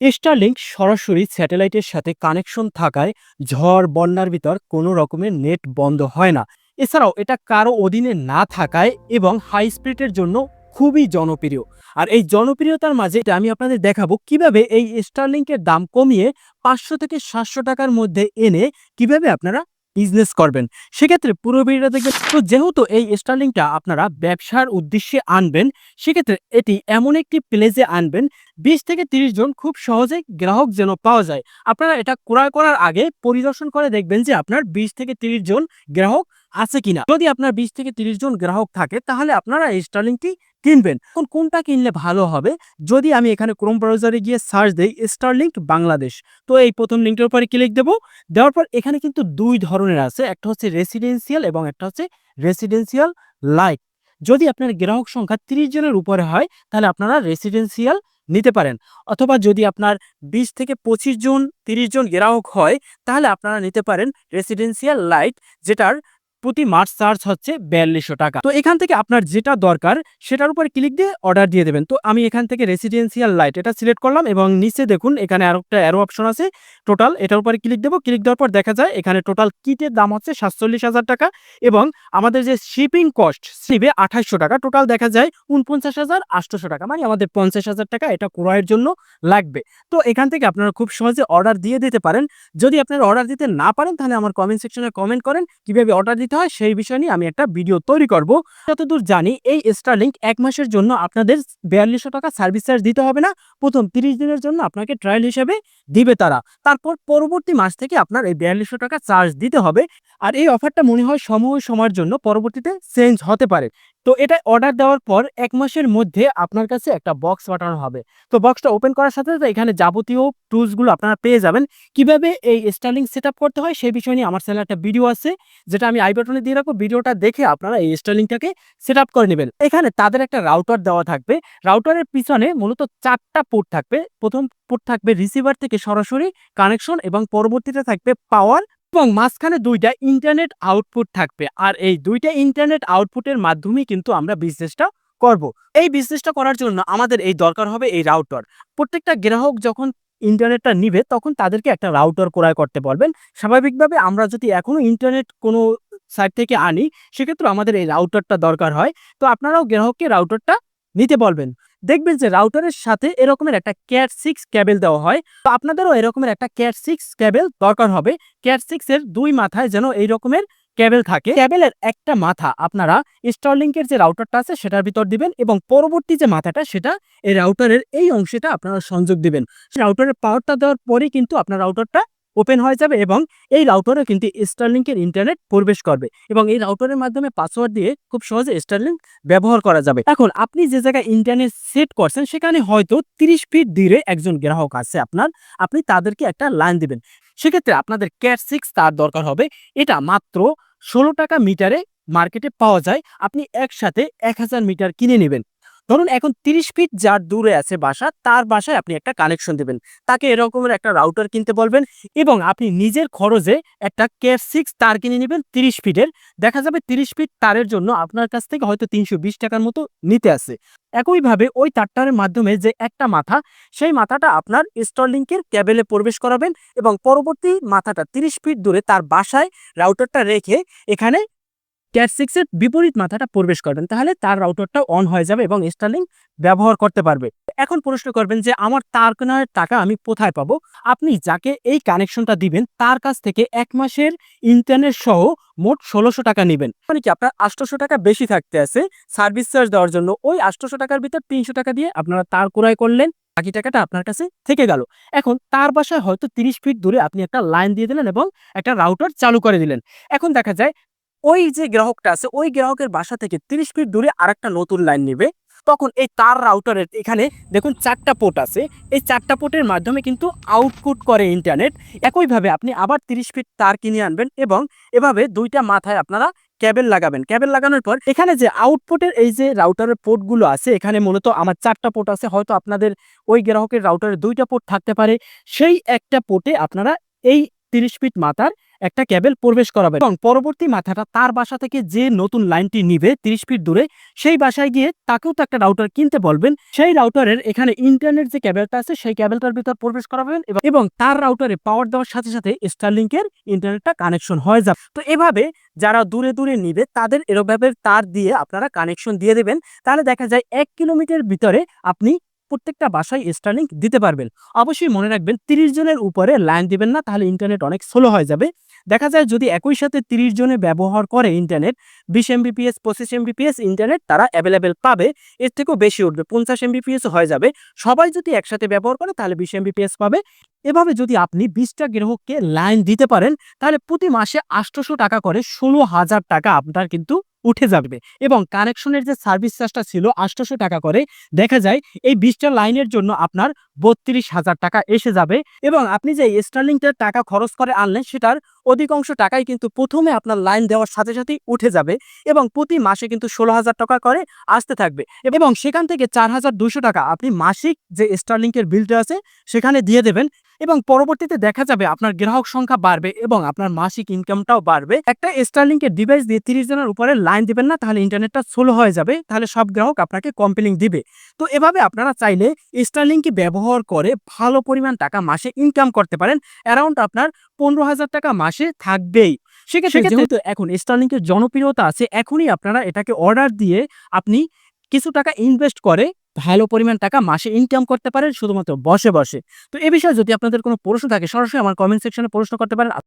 Starlink সরাসরি স্যাটেলাইটের সাথে কানেকশন থাকায় ঝড়, বন্যার ভিতর কোনো রকমের নেট বন্ধ হয় না। এছাড়াও এটা কারও অধীনে না থাকায় এবং হাই স্পিডের জন্য খুবই জনপ্রিয়। আর এই জনপ্রিয়তার মাঝে এটা আমি আপনাদের দেখাবো কীভাবে এই স্টারলিংকের দাম কমিয়ে পাঁচশো থেকে সাতশো টাকার মধ্যে এনে কীভাবে আপনারা বিজনেস করবেন। সেক্ষেত্রে পুরো ভিডিওটা দেখবেন, তো যেহেতু এই স্টার্লিংটা আপনারা ব্যবসার উদ্দেশ্যে আনবেন, সেক্ষেত্রে এটি এমন একটি প্লেসে আনবেন, বিশ থেকে তিরিশ জন খুব সহজে গ্রাহক যেন পাওয়া যায়। আপনারা এটা ক্রয় করার আগে পরিদর্শন করে দেখবেন যে আপনার বিশ থেকে তিরিশ জন গ্রাহক আছে কিনা। যদি আপনার বিশ থেকে তিরিশ জন গ্রাহক থাকে, তাহলে আপনারা এই স্টারলিংটি কিনবেন। এখন কোনটা কিনলে ভালো হবে? যদি আমি এখানে ক্রোম ব্রাউজারে গিয়ে সার্চ দিই স্টারলিংক বাংলাদেশ তো এই প্রথম লিঙ্কটার উপরে ক্লিক দেবো। দেওয়ার পর এখানে কিন্তু দুই ধরনের আছে। একটা হচ্ছে রেসিডেন্সিয়াল এবং একটা হচ্ছে রেসিডেন্সিয়াল লাইট যদি আপনার গ্রাহক সংখ্যা তিরিশ জনের উপরে হয়, তাহলে আপনারা রেসিডেন্সিয়াল নিতে পারেন। অথবা যদি আপনার বিশ থেকে পঁচিশ জন, তিরিশ জন গ্রাহক হয়, তাহলে আপনারা নিতে পারেন রেসিডেন্সিয়াল লাইট যেটার প্রতি মাস চার্জ হচ্ছে বিয়াল্লিশশো টাকা। তো এখান থেকে আপনার যেটা দরকার, সেটার উপরে ক্লিক দিয়ে অর্ডার দিয়ে দেবেন। তো আমি এখান থেকে রেসিডেন্সিয়াল লাইট এটা সিলেক্ট করলাম এবং নিচে দেখুন, এখানে আরও একটা অ্যারো অপশন আছে টোটাল এটার উপরে ক্লিক দেবো। ক্লিক দেওয়ার পর দেখা যায়, এখানে টোটাল কিটের দাম হচ্ছে সাতচল্লিশ হাজার টাকা এবং আমাদের যে শিপিং কস্ট সিবে আঠাশশো টাকা টোটাল দেখা যায় উনপঞ্চাশ হাজার আটশোশো টাকা। মানে আমাদের পঞ্চাশ হাজার টাকা এটা ক্রয়ের জন্য লাগবে। তো এখান থেকে আপনারা খুব সহজে অর্ডার দিয়ে দিতে পারেন। যদি আপনারা অর্ডার দিতে না পারেন, তাহলে আমার কমেন্ট সেকশনে কমেন্ট করেন, কীভাবে অর্ডার দিতে হয়, সেই বিষয় নিয়ে আমি একটা ভিডিও তৈরি করব। যতদূর জানি এই স্টারলিংক এক মাসের জন্য আপনাদের বিয়াল্লিশশো টাকা সার্ভিস চার্জ দিতে হবে না। প্রথম তিরিশ দিনের জন্য আপনাকে ট্রায়াল হিসেবে দিবে তারা। তারপর পরবর্তী মাস থেকে আপনার এই বিয়াল্লিশশো টাকা চার্জ দিতে হবে। আর এই অফারটা মনে হয় সময় সময়ের জন্য পরবর্তীতে চেঞ্জ হতে পারে। তো এটা অর্ডার দেওয়ার পর এক মাসের মধ্যে আপনার কাছে একটা বক্স পাঠানো হবে। তো বক্সটা ওপেন করার সাথে সাথে এখানে যাবতীয় টুলসগুলো আপনারা পেয়ে যাবেন। কীভাবে এই স্টার্লিং সেট করতে হয় সেই বিষয় নিয়ে আমার চ্যানেলে একটা ভিডিও আছে, যেটা আমি আই বাটনে দিয়ে রাখব। ভিডিওটা দেখে আপনারা এই স্টার্লিংটাকে সেট করে নেবেন। এখানে তাদের একটা রাউটার দেওয়া থাকবে। রাউটারের পিছনে মূলত চারটা পোর্ট থাকবে। প্রথম পোর্ট থাকবে রিসিভার থেকে সরাসরি কানেকশন এবং পরবর্তীতে থাকবে পাওয়ার এবং মাঝখানে দুইটা ইন্টারনেট আউটপুট থাকবে। আর এই দুইটা ইন্টারনেট আউটপুটের মাধ্যমেই কিন্তু আমরা বিজনেসটা করব। এই বিজনেসটা করার জন্য আমাদের এই দরকার হবে এই রাউটার প্রত্যেকটা গ্রাহক যখন ইন্টারনেটটা নিবে, তখন তাদেরকে একটা রাউটার ক্রয় করতে বলবেন। স্বাভাবিকভাবে আমরা যদি এখনও ইন্টারনেট কোনো সাইট থেকে আনি, সেক্ষেত্রে আমাদের এই রাউটারটা দরকার হয়। তো আপনারাও গ্রাহককে রাউটারটা নিতে বলবেন। দেখবেন যে রাউটারের সাথে এরকমের একটা ক্যাট সিক্স ক্যাবেল দেওয়া হয়। তো আপনাদেরও এরকমের একটা ক্যাট সিক্স ক্যাবেল দরকার হবে। ক্যাট সিক্স এর দুই মাথায় যেন এই রকমের ক্যাবেল থাকে ক্যাবেলের একটা মাথা আপনারা স্টারলিংকের যে রাউটারটা আছে সেটার ভিতর দিবেন এবং পরবর্তী যে মাথাটা সেটা এই রাউটারের এই অংশটা আপনারা সংযোগ দিবেন। রাউটারের পাওয়ারটা দেওয়ার পরেই কিন্তু আপনার রাউটারটা ওপেন হয়ে যাবে এবং এই রাউটারে কিন্তু স্টারলিংকের ইন্টারনেট প্রবেশ করবে এবং এই রাউটারের মাধ্যমে পাসওয়ার্ড দিয়ে খুব সহজে স্টারলিংক ব্যবহার করা যাবে। এখন আপনি যে জায়গায় ইন্টারনেট সেট করছেন, সেখানে হয়তো তিরিশ ফিট দূরে একজন গ্রাহক আছে আপনার। আপনি তাদেরকে একটা লাইন দিবেন। সেক্ষেত্রে আপনাদের ক্যাট সিক্স তার দরকার হবে। এটা মাত্র ষোলো টাকা মিটারে মার্কেটে পাওয়া যায়। আপনি একসাথে এক হাজার মিটার কিনে নেবেন। ধরুন এখন তিরিশ ফিট যার দূরে আছে বাসা, তার বাসায় আপনি একটা কানেকশন দেবেন। তাকে এরকমের একটা রাউটার কিনতে বলবেন এবং আপনি নিজের খরচে একটা ক্যাট সিক্স তার কিনে নেবেন তিরিশ ফিটের দেখা যাবে তিরিশ ফিট তারের জন্য আপনার কাছ থেকে হয়তো তিনশো বিশ টাকার মতো নিতে আসে একইভাবে ওই তারটারের মাধ্যমে যে একটা মাথা, সেই মাথাটা আপনার স্টরলিংকের ক্যাবেলে প্রবেশ করাবেন এবং পরবর্তী মাথাটা তিরিশ ফিট দূরে তার বাসায় রাউটারটা রেখে এখানে ক্যাট সিক্সের বিপরীত মাথাটা প্রবেশ করবেন, তাহলে তার রাউটারটা অন হয়ে যাবে এবং স্টারলিং ব্যবহার করতে পারবে। এখন প্রশ্ন করবেন যে, আমার তার কেনার টাকা আমি কোথায় পাবো? আপনি যাকে এই কানেকশনটা দিবেন, তার কাছ থেকে এক মাসের ইন্টারনেট সহ মোট ষোলোশো টাকা নেবেন। মানে কি আপনার আটশোশো টাকা বেশি থাকতে আছে সার্ভিস চার্জ দেওয়ার জন্য। ওই আটশোশো টাকার ভিতর তিনশো টাকা দিয়ে আপনারা তার ক্রয় করলেন, বাকি টাকাটা আপনার কাছে থেকে গেল। এখন তার বাসায় হয়তো তিরিশ ফিট দূরে আপনি একটা লাইন দিয়ে দিলেন এবং একটা রাউটার চালু করে দিলেন। এখন দেখা যায় ওই যে গ্রাহকটা আছে, ওই গ্রাহকের বাসা থেকে তিরিশ ফিট দূরে আরেকটা নতুন লাইন নেবে। তখন এই তার রাউটারের এখানে দেখুন চারটা পোর্ট আছে। এই চারটা পোর্টের মাধ্যমে কিন্তু আউটপুট করে ইন্টারনেট একইভাবে আপনি আবার তিরিশ ফিট তার কিনে আনবেন এবং এভাবে দুইটা মাথায় আপনারা ক্যাবেল লাগাবেন। ক্যাবেল লাগানোর পর এখানে যে আউটপুটের এই যে রাউটারের পোর্টগুলো আছে, এখানে মূলত আমার চারটা পোর্ট আছে। হয়তো আপনাদের ওই গ্রাহকের রাউটারের দুইটা পোর্ট থাকতে পারে। সেই একটা পোর্টে আপনারা এই তিরিশ ফিট মাথার একটা কেবল প্রবেশ করাবেন এবং পরবর্তী মাথাটা তার বাসা থেকে যে নতুন লাইনটি নিবে তিরিশ ফিট দূরে, সেই বাসায় গিয়ে তাকেও তো একটা রাউটার কিনতে বলবেন। সেই রাউটারের এখানে ইন্টারনেট যে কেবলটা আছে, সেই কেবলটার ভিতর প্রবেশ করাবেন এবং- এবং তার রাউটারে পাওয়ার দেওয়ার সাথে সাথে স্টারলিংকের ইন্টারনেটটা কানেকশন হয়ে যাবে। তো এভাবে যারা দূরে দূরে নিবে, তাদের এরভাবে তার দিয়ে আপনারা কানেকশন দিয়ে দেবেন। তাহলে দেখা যায় এক কিলোমিটার ভিতরে আপনি প্রত্যেকটা বাসায় স্টারলিংক দিতে পারবেন। অবশ্যই মনে রাখবেন, তিরিশ জনের উপরে লাইন দিবেন না, তাহলে ইন্টারনেট অনেক স্লো হয়ে যাবে। দেখা যায় যদি একই সাথে তিরিশ জনে ব্যবহার করে ইন্টারনেট বিশ এমবিপিএস পঁচিশ এমবিপিএস ইন্টারনেট তারা অ্যাভেলেবেল পাবে, এর থেকেও বেশি উঠবে, পঞ্চাশ এমবিপিএস হয়ে যাবে। সবাই যদি একসাথে ব্যবহার করে তাহলে বিশ এমবিপিএস পাবে। এভাবে যদি আপনি বিশটা গ্রাহককে লাইন দিতে পারেন, তাহলে প্রতি মাসে আটশোশো টাকা করে ষোলো হাজার টাকা আপনার কিন্তু উঠে যাবে। এবং কানেকশনের যে সার্ভিস চার্জটা ছিল আটশোশো টাকা করে, দেখা যায় এই বিশটা লাইনের জন্য আপনার বত্রিশ হাজার টাকা এসে যাবে। এবং আপনি যে স্টার্লিংটার টাকা খরচ করে আনলেন, সেটার অধিকাংশ টাকাই কিন্তু প্রথমে আপনার লাইন দেওয়ার সাথে সাথেই উঠে যাবে এবং প্রতি মাসে কিন্তু ষোলো হাজার টাকা করে আসতে থাকবে। এবং সেখান থেকে চার হাজার টাকা আপনি মাসিক যে স্টারলিংকের বিলটা আছে, সেখানে দিয়ে দেবেন। এবং পরবর্তীতে দেখা যাবে আপনার গ্রাহক সংখ্যা বাড়বে এবং আপনার মাসিক ইনকামটাও বাড়বে। একটা স্টারলিংকের ডিভাইস দিয়ে তিরিশ জনের উপরে লাইন দিবেন না তাহলে ইন্টারনেটটা স্লো হয়ে যাবে তাহলে সব গ্রাহক আপনাকে কমপ্লেন দিবে। তো এভাবে আপনারা চাইলে স্টারলিংকে ব্যবহার করে ভালো পরিমাণ টাকা মাসে ইনকাম করতে পারেন। অ্যারাউন্ড আপনার পনেরো হাজার টাকা মাসে থাকবেই। সেক্ষেত্রে যেহেতু এখন স্টারলিংকের জনপ্রিয়তা আছে এখনই আপনারা এটাকে অর্ডার দিয়ে আপনি কিছু টাকা ইনভেস্ট করে ভালো পরিমাণ টাকা মাসে ইনকাম করতে পারেন, শুধুমাত্র বসে বসে। তো এ বিষয়ে যদি আপনাদের কোনো প্রশ্ন থাকে, সরাসরি আমার কমেন্ট সেকশনে প্রশ্ন করতে পারেন।